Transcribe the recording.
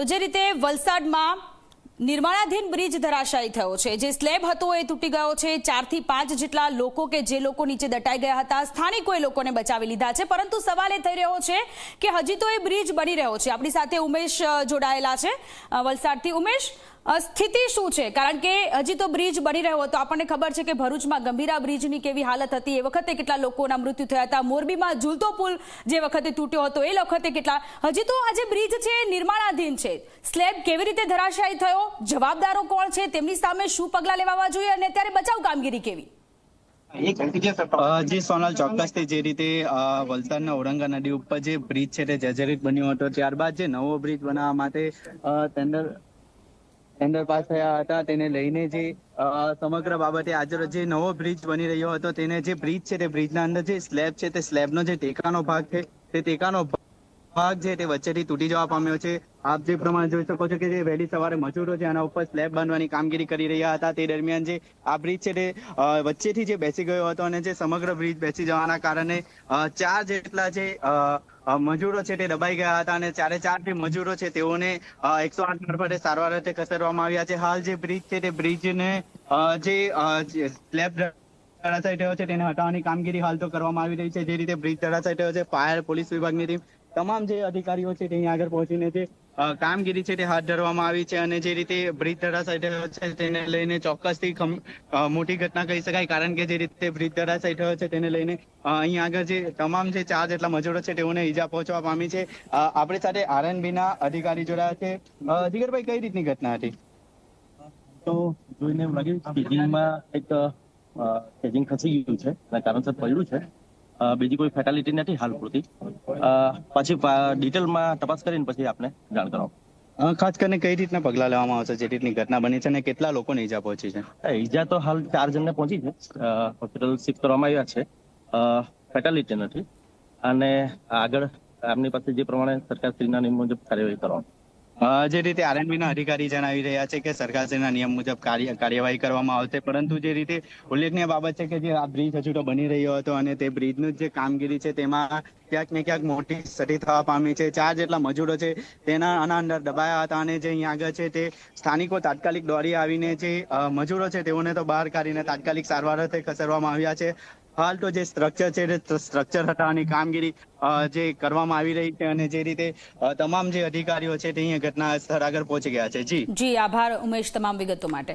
તો જે રીતે વલસાડમાં નિર્માણાધીન બ્રિજ ધરાશાયી થયો છે, જે સ્લેબ હતો એ તૂટી ગયો છે. ચારથી પાંચ જેટલા લોકો કે જે લોકો નીચે દટાઈ ગયા હતા, સ્થાનિકોએ લોકોને બચાવી લીધા છે. પરંતુ સવાલ એ થઈ રહ્યો છે કે હજી તો એ બ્રિજ બની રહ્યો છે. આપણી સાથે ઉમેશ જોડાયેલા છે. વલસાડથી ઉમેશ સ્થિતિ શું છે? કારણ કે હજી તો બ્રિજ બની રહ્યો હતો. આપણને ખબર છે કે ભરૂચમાં ગંભીરા બ્રિજની કેવી હાલત હતી. એ વખતે કેટલા લોકોના મૃત્યુ થયા હતા. મોરબીમાં ઝૂલતો પુલ જે વખતે તૂટ્યો હતો એ વખતે કેટલા? હજી તો આ જે બ્રિજ છે નિર્માણાધીન છે. સ્લેબ કેવી રીતે ધરાશાયી થયો? જવાબદારો કોણ છે? તેમની સામે શું પગલાં લેવા જોઈએ અને અત્યારે બચાવ કામગીરી કેવી? અ, જી સોનલ ચોક્કસ જે રીતે વલસાડના ઓરંગા નદી ઉપર જે બ્રિજ છે તે જર્જરિત બન્યો હતો. ત્યારબાદ જે નવો બ્રિજ બનાવવા માટે ટેન્ડર ટેન્ડર પાસ થયા હતા, તેને લઈને જે સમગ્ર બાબતે આજે જે નવો બ્રિજ બની રહ્યો હતો, તેને જે બ્રિજ છે તે બ્રિજના અંદર જે સ્લેબ છે તે સ્લેબનો જે ટેકાનો ભાગ છે, તે ટેકાનો ભાગ છે તે વચ્ચેથી તૂટી જવા પામ્યો છે. આપ જે પ્રમાણે જોઈ શકો છો કે જે વહેલી સવારે મજૂરો છે આના ઉપર સ્લેબ બાંધવાની કામગીરી કરી રહ્યા હતા, તે દરમિયાન જે આ બ્રિજ છે તે વચ્ચેથી જે બેસી ગયો હતો અને જે સમગ્ર બ્રિજ બેસી જવાના કારણે ચાર જેટલા જે મજૂરો છે તે દબાઈ ગયા હતા અને ચારે ચાર જે મજૂરો છે તેઓને એકસો આઠ મારફતે સારવાર અર્થે ખસેડવામાં આવ્યા છે. હાલ જે બ્રિજ છે તે બ્રિજને જે સ્લેબ ધરાશાયી થયો છે તેને હટાવવાની કામગીરી હાલ તો કરવામાં આવી રહી છે. જે રીતે બ્રિજ ધરાશાયી થયો છે, ફાયર પોલીસ વિભાગની ટીમ તમામ જે અધિકારીઓ છે તે આગળ પહોંચીને જે કામગીરી છે તે હાથ ધરવામાં આવી છે અને જે રીતે બ્રિજ ધરાશાયી થયો છે તેને લઈને ચોક્કસથી મોટી ઘટના કહી શકાય. કારણ કે જે રીતે બ્રિજ ધરાશાયી થયો છે તેને લઈને અહીંયા આગળ જે તમામ જે ચાર જેટલા મજૂરો છે તેઓને ઈજા પહોંચવા પામી છે. આપણી સાથે આરએનબી ના અધિકારી જોડાયા છે. જીગરભાઈ, કઈ રીતની ઘટના હતી? તો જોઈને એમ લાગ્યું કે એક કેજિંગ ખસી ગયું છે. અને કારણસર પડ્યું છે. બીજી કોઈ ફેટાલિટી નથી હાલ પૂરતી. પછી ડિટેલમાં તપાસ કરીને પછી આપને જાણ કરો ખાસ કરીને કઈ રીતના પગલા લેવામાં આવશે જે રીતની ઘટના બની છે અને કેટલા લોકોને ઈજા પહોંચી છે? ઈજા તો હાલ ચાર જણને પહોંચી છે. હોસ્પિટલ શિફ્ટ કરવામાં આવ્યા છે. ફેટાલિટી નથી. અને આગળ એમની પાસે જે પ્રમાણે સરકારશ્રીના નિયમ મુજબ કાર્યવાહી કરવાનું. અ, જે રીતે આરએનબી ના અધિકારી જણાવી રહ્યા છે કે સરકારશ્રીના નિયમ મુજબ કાર્યવાહી કરવામાં આવશે, પરંતુ જે રીતે ઉલ્લેખનીય બાબત છે કે જે આ બ્રિજ હજુ તો બની રહ્યો હતો અને તે બ્રિજનું જે કામગીરી છે તેમાં ક્યાંક ને ક્યાંક મોટી ક્ષતિ થવા પામી છે. ચાર જેટલા મજૂરો છે તેના આના અંદર દબાયા હતા અને જે અહીંયા આગળ છે તે સ્થાનિકો તાત્કાલિક દોડી આવીને જે મજૂરો છે તેઓને તો બહાર કાઢીને તાત્કાલિક સારવાર ખસેડવામાં આવ્યા છે. હાલ તો જે સ્ટ્રક્ચર છે સ્ટ્રક્ચર હટાવવાની કામગીરી જે કરવામાં આવી રહી છે અને જે રીતે તમામ જે અધિકારીઓ છે તે અહીંયા ઘટના સ્થળ આગળ પહોંચી ગયા છે. જી. જી, આભાર ઉમેશ તમામ વિગતો માટે.